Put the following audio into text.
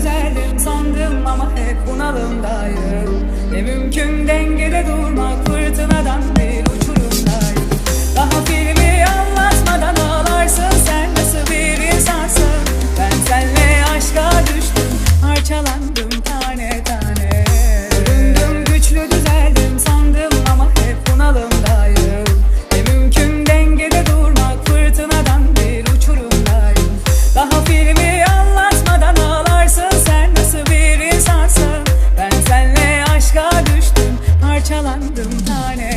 düzeldim sandım yandım tane